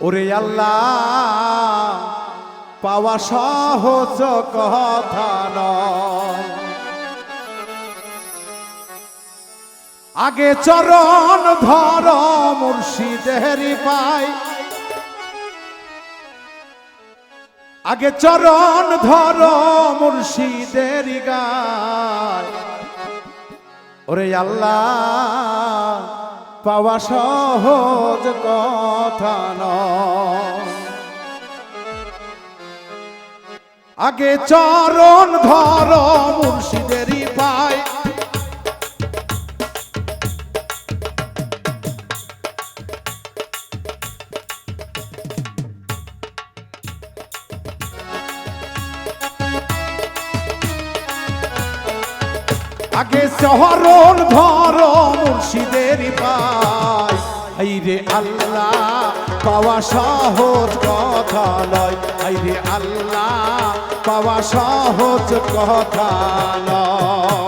ওরে আল্লাহ, পাওয়া সহজ কথা আগে চরণ ধর মুর্শিদের পাই। আগে চরণ ধর মুর্শিদের গায় ওরে আল্লাহ পাওয়া সহজ কথা আগে চরণ ধর মুর্শিদেরই আগে শহরণ ধর মুর্শিদের পাই এই রে আল্লাহ, পাওয়া সহজ কথা নয়। এই রে আল্লাহ, পাওয়া সহজ কথা নয়।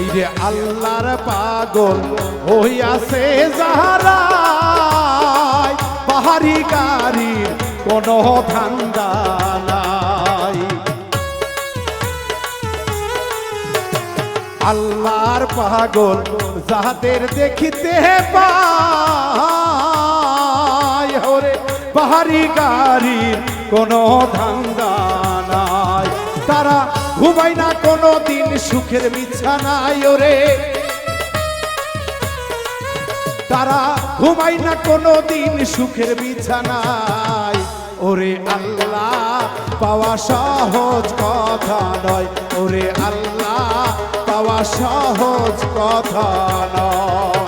এই আল্লাহর পাগল হইয়াছে যাহারাই। পাহাড়ি গাড়ির কোনো ধান্দা নাই। আল্লাহর পাগল যাহাদের দেখিতে পায় হরে পাহাড়ি গাড়ির কোনো ধান্দা নাই। তারা ঘুমায় না কোনো দিন সুখের বিছানায় ওরে তারা ঘুমাই না কোনো দিন সুখের বিছানায়। ওরে আল্লাহ, পাওয়া সহজ কথা নয়। ওরে আল্লাহ, পাওয়া সহজ কথা নয়।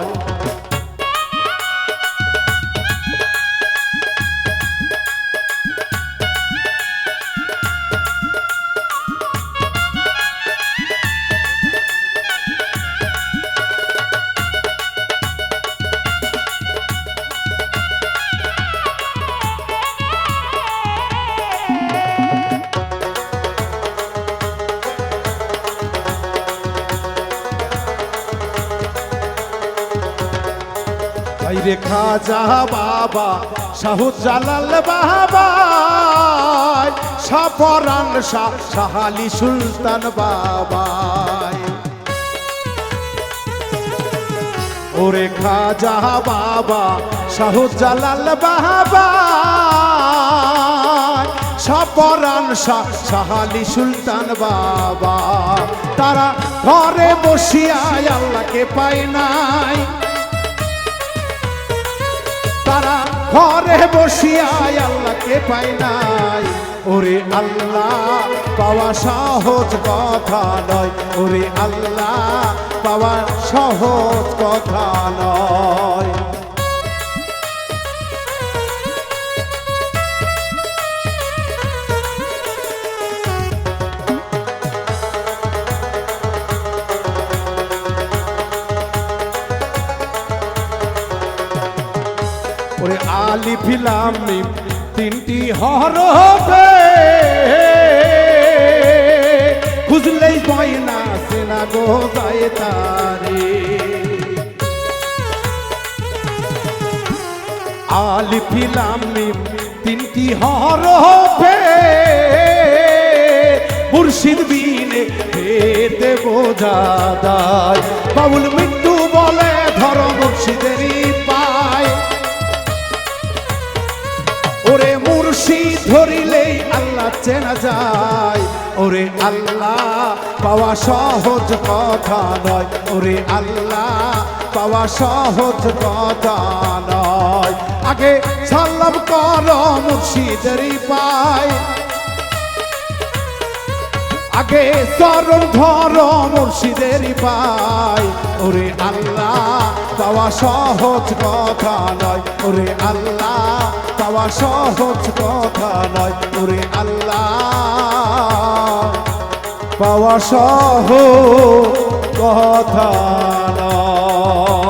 রে খাজা বাবা শাহুজালাল বাবা সাফরান শাহ শাহালি সুলতান বাবা ওরে খাজা বাবা শাহুজালাল বাবা সাপরান শাহ শাহালি সুলতান বাবা তারা ঘরে বসিয়া আল্লাহকে পায় নাই। ঘরে বসিয়াই আল্লাহকে পাই নাই। ওরে আল্লাহ, পাওয়া সহজ কথা নয়। ওরে আল্লাহ, পাওয়া সহজ কথা নয়। ওরে আলি ফিলাম মিম তিনটি হরফে খুঁজলেই পাই না সেনা গো যায় তারে। আলি মিম তিনটি হরফে মুর্শিদ বিনে হেতে বোঝা দায় বাবুল মৃত্যু বলে ধর মুর্শিদেরই ওরে মুর্শিদ ধরিলেই আল্লাহ চেনা যায়। ওরে আল্লাহ পাওয়া সহজ কথা নয়। ওরে আল্লাহ পাওয়া সহজ কথা নয়। আগে সাল্লাম কর মুর্শিদেরই পায়। আগে চরণ ধর মুর্শিদেরই পাই ওরে আল্লাহ পাওয়া সহজ কথা নয়। ওরে আল্লাহ পাওয়া সহজ কথা নয় ওরে আল্লাহ। পাওয়া সহ কথা নয়।